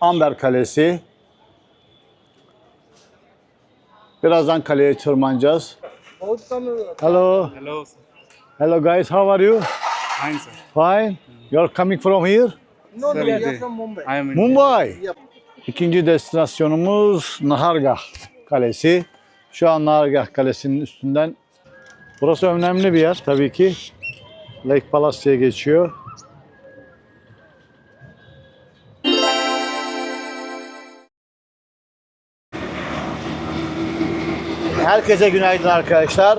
Amber Kalesi. Birazdan kaleye tırmanacağız. Hello. Hello, sir. Hello guys, how are you? Fine, sir. Fine. You're coming from here? No, no, we from Mumbai. I am in Mumbai. İkinci destinasyonumuz Nahargah Kalesi. Şu an Nahargah Kalesi'nin üstünden. Burası önemli bir yer tabii ki. Lake Palace diye geçiyor. Herkese günaydın arkadaşlar.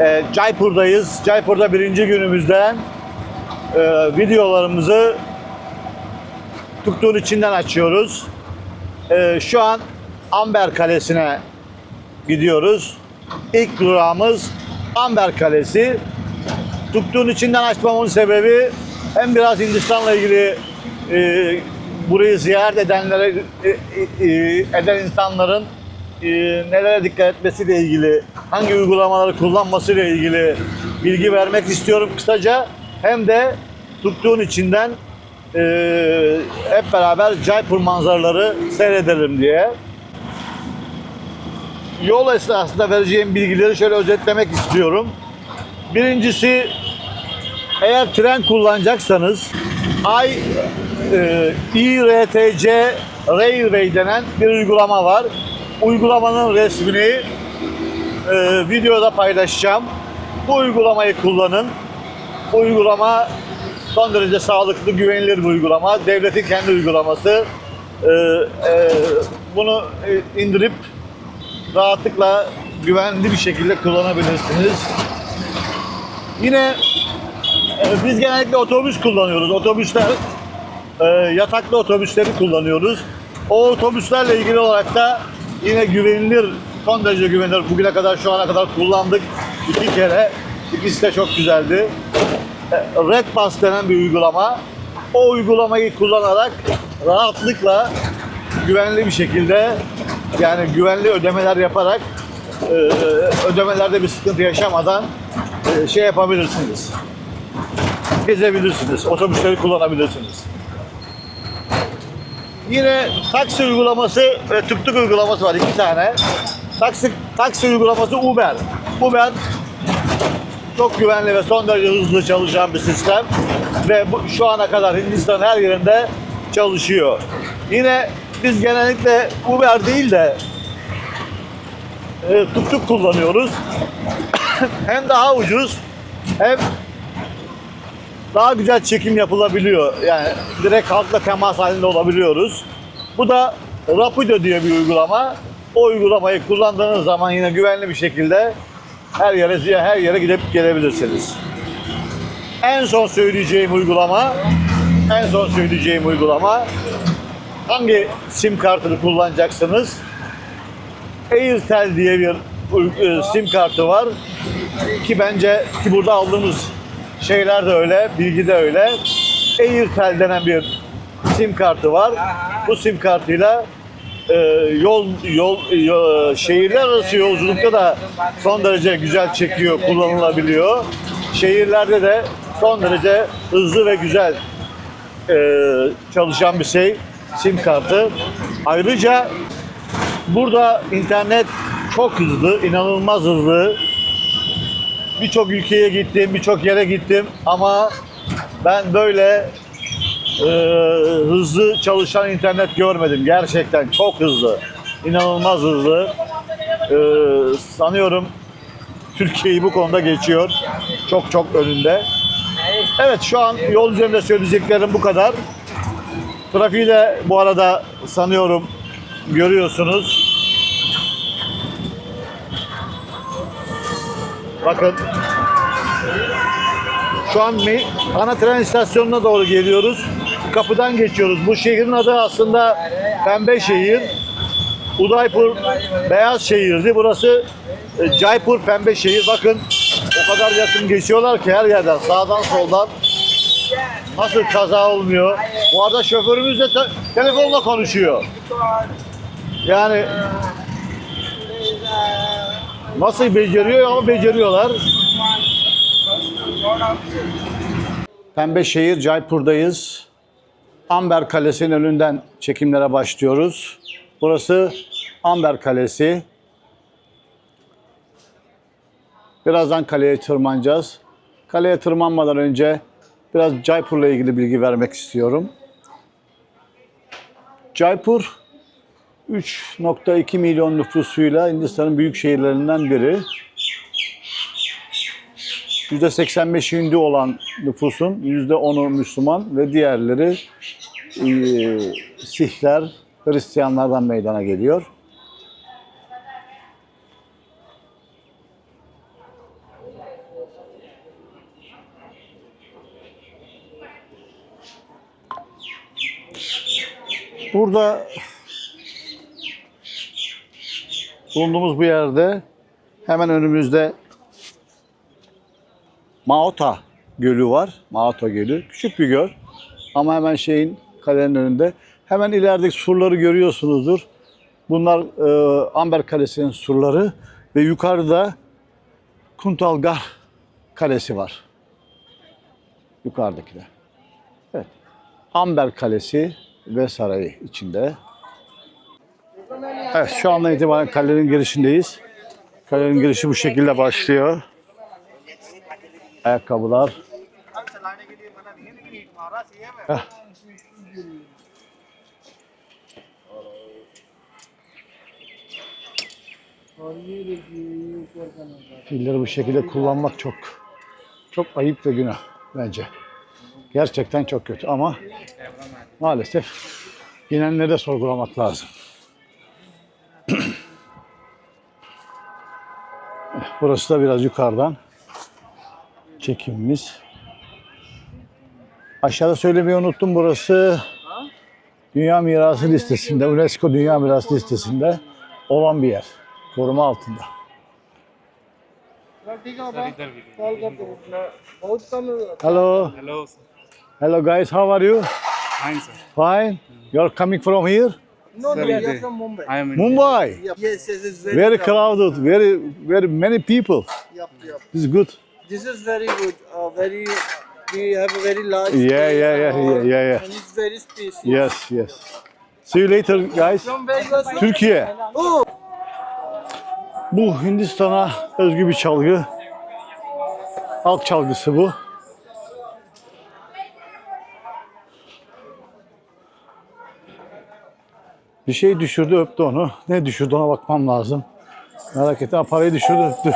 Ee, Jaipur'dayız. Jaipur'da birinci günümüzden e, videolarımızı Tuktuğun içinden açıyoruz. Ee, şu an Amber Kalesi'ne gidiyoruz. İlk durağımız Amber Kalesi. Tuktuğun içinden açmamın sebebi hem biraz Hindistan'la ilgili e, burayı ziyaret edenlere e, e, eden insanların e, nelere dikkat etmesiyle ilgili, hangi uygulamaları kullanmasıyla ilgili bilgi vermek istiyorum kısaca. Hem de Tuktuğun içinden e, hep beraber Jaipur manzaraları seyredelim diye. Yol esnasında vereceğim bilgileri şöyle özetlemek istiyorum. Birincisi eğer tren kullanacaksanız I e, IRTC Railway denen bir uygulama var. Uygulamanın resmini e, videoda paylaşacağım. Bu uygulamayı kullanın. Uygulama son derece sağlıklı, güvenilir bir uygulama. Devletin kendi uygulaması. Ee, e, bunu e, indirip rahatlıkla güvenli bir şekilde kullanabilirsiniz. Yine e, biz genellikle otobüs kullanıyoruz. Otobüsler e, yataklı otobüsleri kullanıyoruz. O otobüslerle ilgili olarak da yine güvenilir, son derece güvenilir. Bugüne kadar şu ana kadar kullandık iki kere. İkisi de çok güzeldi. E, Red Bus denen bir uygulama. O uygulamayı kullanarak rahatlıkla güvenli bir şekilde yani güvenli ödemeler yaparak e, ödemelerde bir sıkıntı yaşamadan e, şey yapabilirsiniz. Gezebilirsiniz. Otobüsleri kullanabilirsiniz. Yine taksi uygulaması ve tuk uygulaması var iki tane. Taksi, taksi uygulaması Uber. Uber çok güvenli ve son derece hızlı çalışan bir sistem. Ve bu, şu ana kadar Hindistan'ın her yerinde çalışıyor. Yine biz genellikle Uber değil de e, tuk tuk kullanıyoruz. hem daha ucuz hem daha güzel çekim yapılabiliyor. Yani direkt halkla temas halinde olabiliyoruz. Bu da Rapido diye bir uygulama. O uygulamayı kullandığınız zaman yine güvenli bir şekilde her yere her yere gidip gelebilirsiniz. En son söyleyeceğim uygulama en son söyleyeceğim uygulama hangi sim kartını kullanacaksınız? Airtel diye bir e, sim kartı var ki bence ki burada aldığımız şeyler de öyle, bilgi de öyle. Airtel denen bir sim kartı var. Bu sim kartıyla e, yol yol yo- şehirler arası yolculukta da son derece güzel çekiyor, kullanılabiliyor. Şehirlerde de son derece hızlı ve güzel e, çalışan bir şey sim kartı. Ayrıca burada internet çok hızlı, inanılmaz hızlı. Birçok ülkeye gittim, birçok yere gittim ama ben böyle e, hızlı çalışan internet görmedim. Gerçekten çok hızlı. inanılmaz hızlı. E, sanıyorum Türkiye'yi bu konuda geçiyor. Çok çok önünde. Evet şu an yol üzerinde söyleyeceklerim bu kadar. Trafiği de bu arada sanıyorum görüyorsunuz. Bakın. Şu an ana tren istasyonuna doğru geliyoruz. Kapıdan geçiyoruz. Bu şehrin adı aslında Pembe Şehir. Udaipur Beyaz Şehir'di. Burası e, Jaipur Pembe Şehir. Bakın o kadar yakın geçiyorlar ki her yerden. Sağdan soldan. Nasıl kaza olmuyor. Bu arada şoförümüz de te- telefonla konuşuyor. Yani nasıl beceriyor ama beceriyorlar. Pembe Şehir Jaipur'dayız. Amber Kalesi'nin önünden çekimlere başlıyoruz. Burası Amber Kalesi. Birazdan kaleye tırmanacağız. Kaleye tırmanmadan önce biraz Jaipur'la ilgili bilgi vermek istiyorum. Jaipur 3.2 milyon nüfusuyla Hindistan'ın büyük şehirlerinden biri. %85 Hindu olan nüfusun %10'u Müslüman ve diğerleri e, Sihler, Hristiyanlardan meydana geliyor. Burada bulunduğumuz bu yerde hemen önümüzde Maota Gölü var. Maota Gölü. Küçük bir göl. Ama hemen şeyin kalenin önünde. Hemen ilerideki surları görüyorsunuzdur. Bunlar e, Amber Kalesi'nin surları ve yukarıda Kuntalgar Kalesi var. Yukarıdakiler. Evet. Amber Kalesi ve sarayı içinde. Evet şu andan itibaren kalenin girişindeyiz. Kalenin girişi bu şekilde başlıyor. Ayakkabılar. Filleri bu şekilde kullanmak çok çok ayıp ve günah bence. Gerçekten çok kötü ama maalesef binenleri de sorgulamak lazım. Burası da biraz yukarıdan çekimimiz. Aşağıda söylemeyi unuttum burası Dünya Mirası listesinde, UNESCO Dünya Mirası listesinde olan bir yer. Koruma altında. Hello. Hello. Hello guys, how are you? Fine sir. Fine. You're coming from here? No no we are from Mumbai I am in Mumbai. yes yes it's very, Very crowded, very very many people. Yep, yep. This is good. this is very good uh, very we have a very large Yeah, space yeah, yeah, and all, yeah, yeah, yeah. and it's very spacious Yes, yes. See you later guys. from where you are from? Türkiye. oh Bu Hindistan'a özgü bir çalgı. Halk çalgısı bu. Bir şey düşürdü öptü onu. Ne düşürdü ona bakmam lazım. Merak etme parayı düşürdü öptü.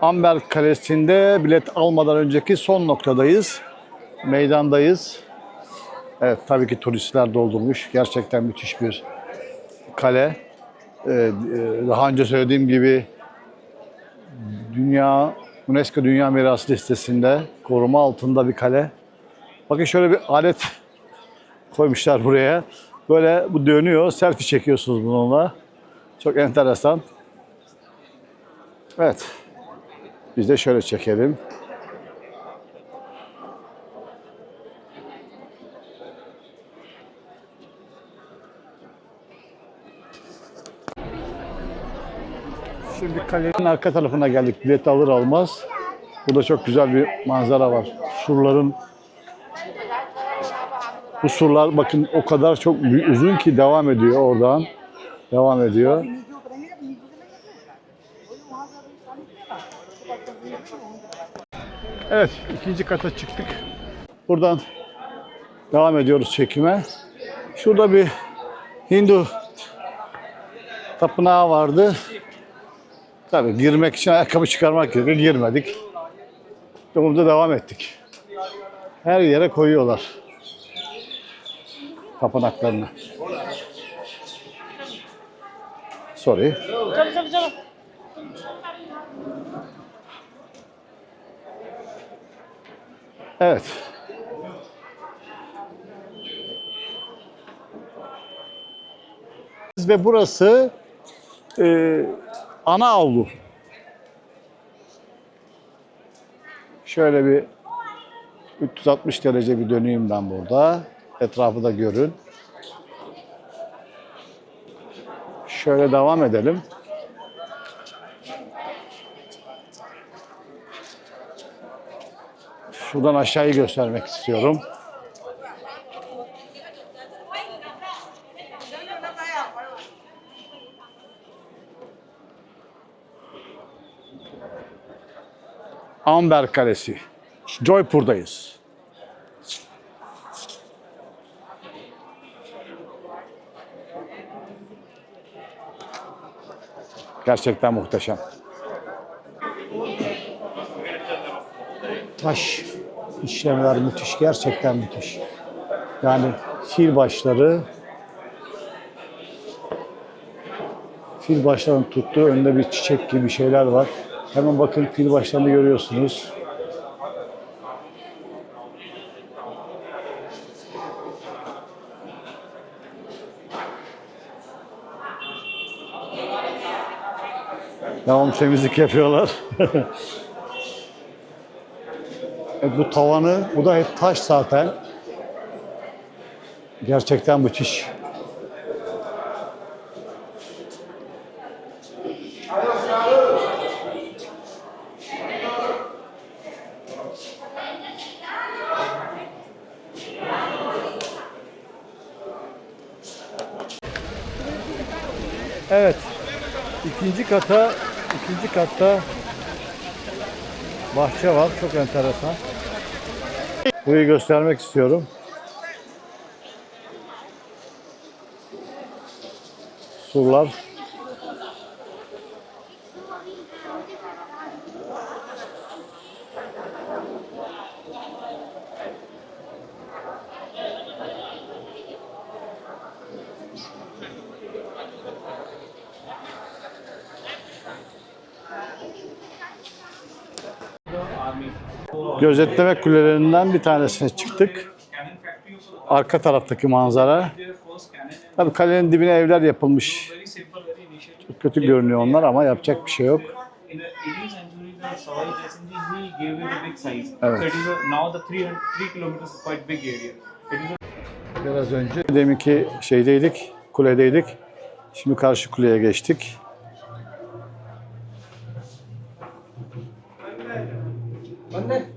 Amber Kalesi'nde bilet almadan önceki son noktadayız. Meydandayız. Evet tabii ki turistler doldurmuş. Gerçekten müthiş bir kale. Ee, e, daha önce söylediğim gibi Dünya UNESCO Dünya Mirası listesinde koruma altında bir kale. Bakın şöyle bir alet koymuşlar buraya. Böyle bu dönüyor. Selfie çekiyorsunuz bununla. Çok enteresan. Evet. Biz de şöyle çekelim. Şimdi kalenin arka tarafına geldik. Bilet alır almaz. Burada çok güzel bir manzara var. Surların bu surlar bakın o kadar çok uzun ki devam ediyor oradan. Devam ediyor. Evet, ikinci kata çıktık. Buradan devam ediyoruz çekime. Şurada bir Hindu tapınağı vardı. Tabii girmek için ayakkabı çıkarmak gerekiyor. Girmedik. Yolumuza devam ettik. Her yere koyuyorlar. Tapınaklarını. Sorry. Evet. Ve burası e, ana avlu. Şöyle bir 360 derece bir döneyim ben burada. Etrafı da görün. Şöyle devam edelim. Şuradan aşağıyı göstermek istiyorum. Amber Kalesi. Joypur'dayız. Gerçekten muhteşem. Taş işlemler müthiş, gerçekten müthiş. Yani fil başları, fil başlarının tuttuğu önünde bir çiçek gibi şeyler var. Hemen bakın fil başlarını görüyorsunuz. Devam temizlik yapıyorlar. E, bu tavanı, bu da hep taş zaten. Gerçekten müthiş. Evet. ikinci kata, ikinci katta bahçe var. Çok enteresan. Burayı göstermek istiyorum. Surlar. Gözetleme kulelerinden bir tanesine çıktık. Arka taraftaki manzara. Tabii kalenin dibine evler yapılmış. Çok kötü görünüyor onlar ama yapacak bir şey yok. In the 18th century, the Sawai Jaisinghji he gave it a big size. Evet. So it is a, now the 300, 3 kilometers is quite big area. It is a Biraz önce deminki şeydeydik, kuledeydik. Şimdi karşı kuleye geçtik. बंद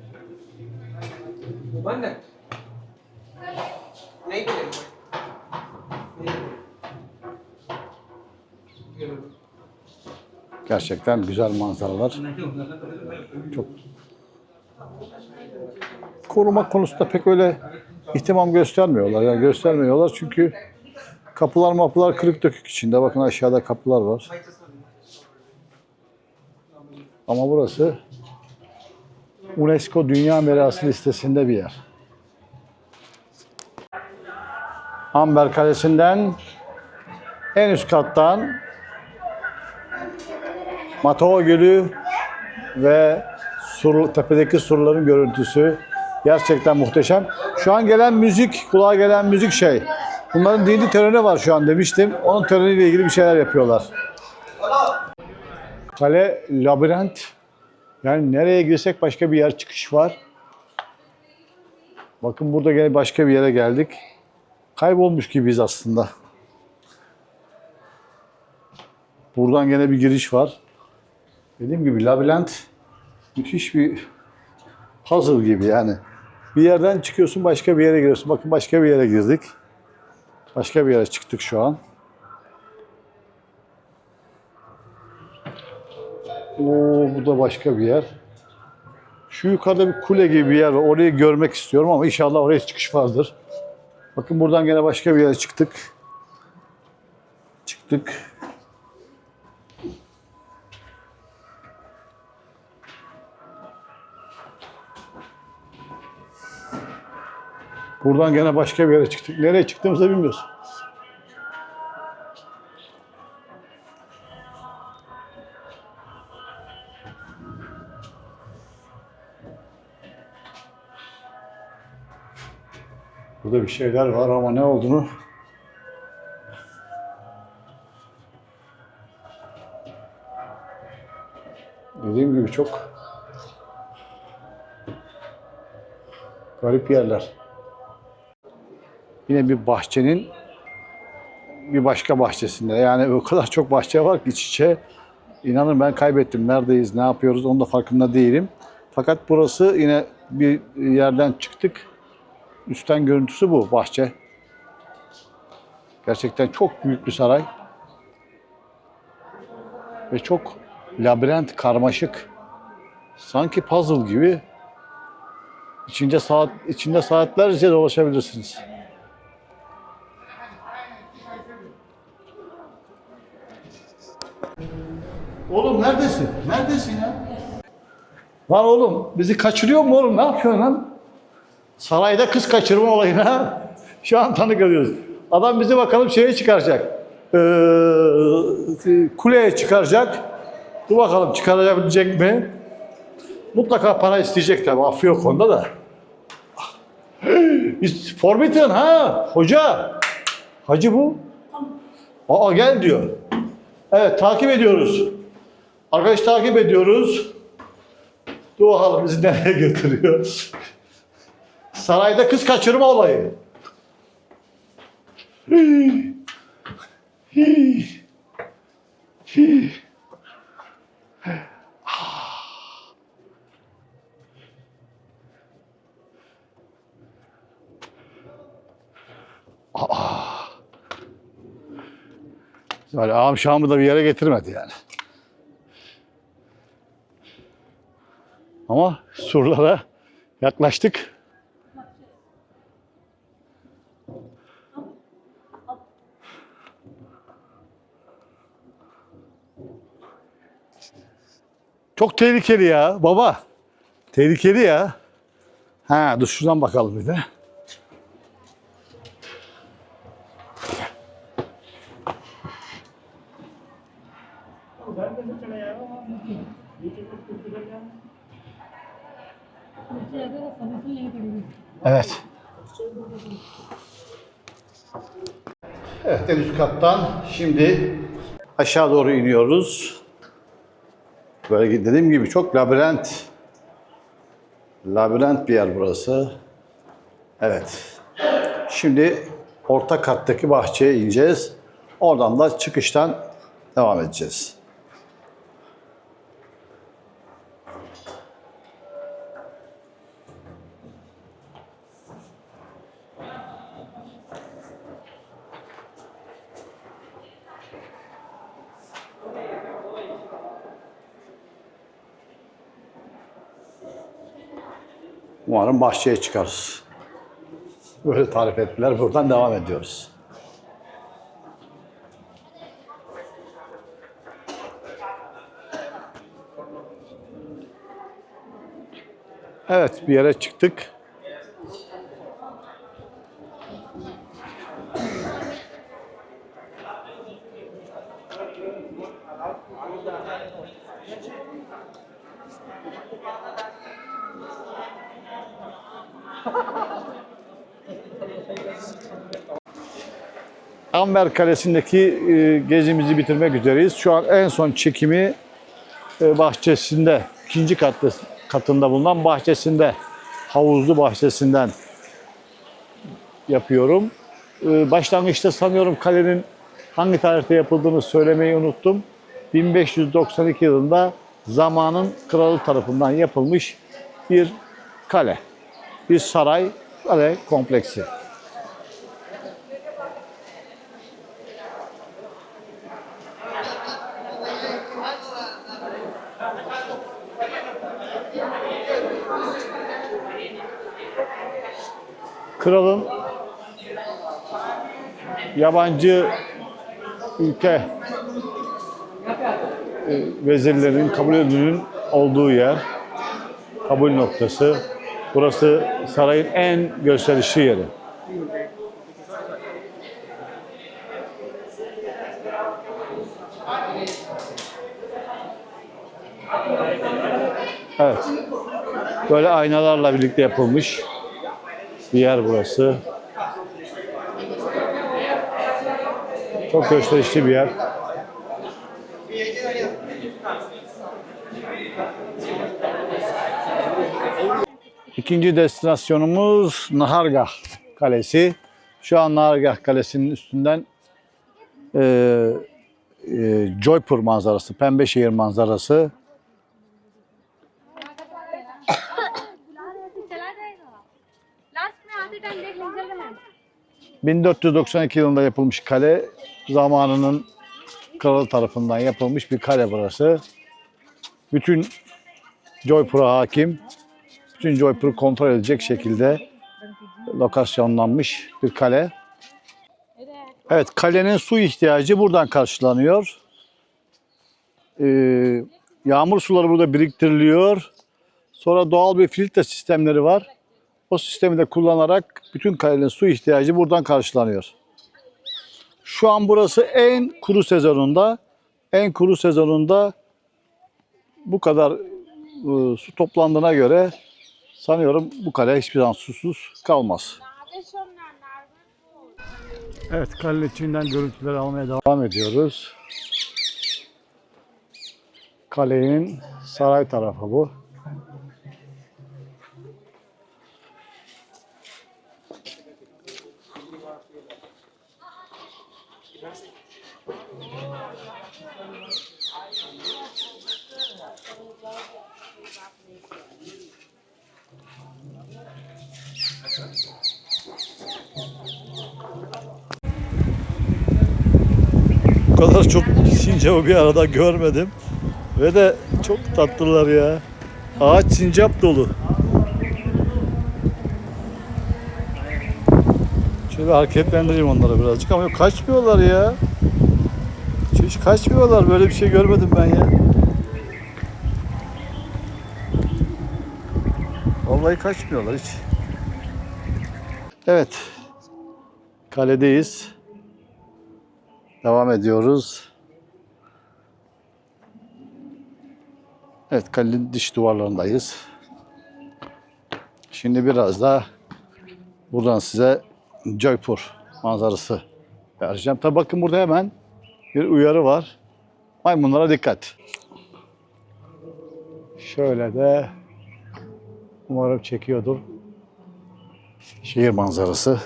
Gerçekten güzel manzaralar. Çok koruma konusunda pek öyle ihtimam göstermiyorlar. Yani göstermiyorlar çünkü kapılar mapılar kırık dökük içinde. Bakın aşağıda kapılar var. Ama burası UNESCO Dünya Mirası listesinde bir yer. Amber Kalesi'nden en üst kattan Matao Gölü ve sur, tepedeki surların görüntüsü gerçekten muhteşem. Şu an gelen müzik, kulağa gelen müzik şey. Bunların dini töreni var şu an demiştim. Onun töreniyle ilgili bir şeyler yapıyorlar. Kale labirent. Yani nereye girsek başka bir yer çıkış var. Bakın burada gene başka bir yere geldik. Kaybolmuş gibiyiz aslında. Buradan gene bir giriş var. Dediğim gibi labirent müthiş bir puzzle gibi yani. Bir yerden çıkıyorsun başka bir yere giriyorsun. Bakın başka bir yere girdik. Başka bir yere çıktık şu an. Oo, bu da başka bir yer. Şu yukarıda bir kule gibi bir yer var. Orayı görmek istiyorum ama inşallah oraya çıkış vardır. Bakın buradan gene başka bir yere çıktık. Çıktık. Buradan gene başka bir yere çıktık. Nereye çıktığımızı bilmiyoruz. Burada bir şeyler var ama ne olduğunu dediğim gibi çok garip yerler. Yine bir bahçenin bir başka bahçesinde. Yani o kadar çok bahçe var ki iç içe. İnanın ben kaybettim. Neredeyiz, ne yapıyoruz onun da farkında değilim. Fakat burası yine bir yerden çıktık. Üstten görüntüsü bu bahçe. Gerçekten çok büyük bir saray. Ve çok labirent, karmaşık. Sanki puzzle gibi. İçinde saat içinde saatlerce dolaşabilirsiniz. Oğlum neredesin? Neredesin ya? Lan oğlum bizi kaçırıyor mu oğlum? Ne yapıyorsun lan? Sarayda kız kaçırma olayına şu an tanık ediyoruz. Adam bizi bakalım şeye çıkaracak. Ee, kuleye çıkaracak. Dur bakalım çıkarabilecek mi? Mutlaka para isteyecek tabii. Affı yok onda da. Biz Forbidden ha hoca. Hacı bu. Aa gel diyor. Evet takip ediyoruz. Arkadaş takip ediyoruz. Dur bakalım bizi nereye götürüyor. Sarayda kız kaçırma olayı. Böyle ağam şamı da bir yere getirmedi yani. Ama surlara yaklaştık. Çok tehlikeli ya baba. Tehlikeli ya. Ha dur şuradan bakalım bir de. Evet. Evet en üst kattan şimdi aşağı doğru iniyoruz. Böyle dediğim gibi çok labirent. Labirent bir yer burası. Evet. Şimdi orta kattaki bahçeye ineceğiz. Oradan da çıkıştan devam edeceğiz. Umarım bahçeye çıkarız. Böyle tarif ettiler. Buradan devam ediyoruz. Evet, bir yere çıktık. Amber Kalesi'ndeki e, gezimizi bitirmek üzereyiz. Şu an en son çekimi e, bahçesinde, ikinci katlı, katında bulunan bahçesinde, havuzlu bahçesinden yapıyorum. E, başlangıçta sanıyorum kalenin hangi tarihte yapıldığını söylemeyi unuttum. 1592 yılında zamanın kralı tarafından yapılmış bir kale, bir saray, kale kompleksi. Kralın yabancı ülke e, vezirlerinin kabul edilinin olduğu yer, kabul noktası. Burası sarayın en gösterişli yeri. Evet. Böyle aynalarla birlikte yapılmış bir yer burası. Çok gösterişli bir yer. İkinci destinasyonumuz Nahargah Kalesi. Şu an Nahargah Kalesi'nin üstünden e, e, Joypur manzarası, Pembeşehir manzarası 1492 yılında yapılmış kale. Zamanının kralı tarafından yapılmış bir kale burası. Bütün Joypur'a hakim, bütün Joypur'u kontrol edecek şekilde lokasyonlanmış bir kale. Evet, kalenin su ihtiyacı buradan karşılanıyor. Ee, yağmur suları burada biriktiriliyor. Sonra doğal bir filtre sistemleri var. O sistemi de kullanarak bütün kalenin su ihtiyacı buradan karşılanıyor. Şu an burası en kuru sezonunda. En kuru sezonunda bu kadar e, su toplandığına göre sanıyorum bu kale hiçbir zaman susuz kalmaz. Evet kale içinden görüntüleri almaya devam ediyoruz. Kalenin saray tarafı bu. Kadar çok sincapı bir arada görmedim. Ve de çok tatlılar ya. Ağaç sincap dolu. Şöyle hareketlendireyim onları birazcık ama yok, kaçmıyorlar ya. Hiç, kaçmıyorlar. Böyle bir şey görmedim ben ya. Vallahi kaçmıyorlar hiç. Evet. Kaledeyiz. Devam ediyoruz. Evet kalenin dış duvarlarındayız. Şimdi biraz da buradan size Jaipur manzarası vereceğim. Tabi bakın burada hemen bir uyarı var. Maymunlara dikkat. Şöyle de umarım çekiyordur. Şehir manzarası.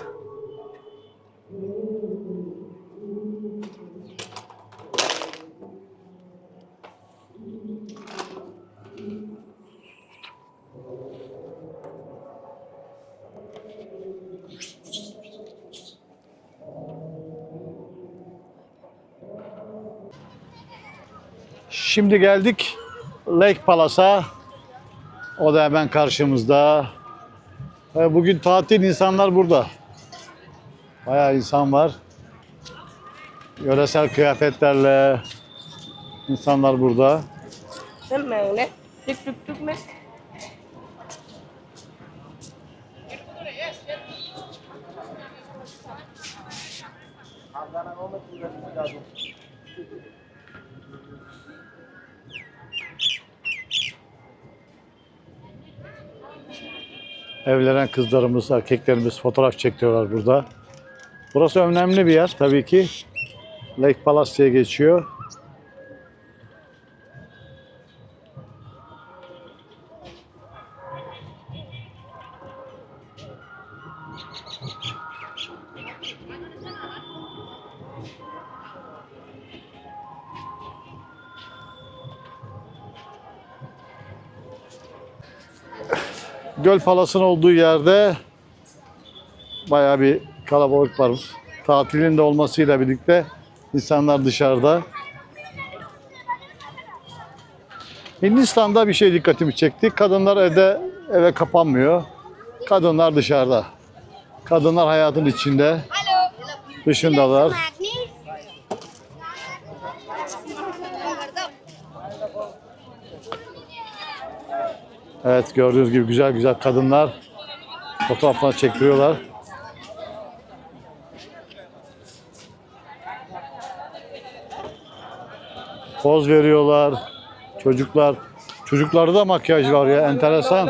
Şimdi geldik Lake Palace'a. O da hemen karşımızda. E, Bugün tatil insanlar burada. Bayağı insan var. Yöresel kıyafetlerle insanlar burada. Mèo nè, chút chút chút nè. Evlenen kızlarımız, erkeklerimiz fotoğraf çekiyorlar burada. Burası önemli bir yer tabii ki. Lake Palace diye geçiyor. Göl Palas'ın olduğu yerde bayağı bir kalabalık var. Tatilin de olmasıyla birlikte insanlar dışarıda. Hindistan'da bir şey dikkatimi çekti. Kadınlar evde eve kapanmıyor. Kadınlar dışarıda. Kadınlar hayatın içinde. Dışındalar. Evet gördüğünüz gibi güzel güzel kadınlar fotoğraflar çektiriyorlar. Poz veriyorlar. Çocuklar. Çocuklarda da makyaj var ya enteresan.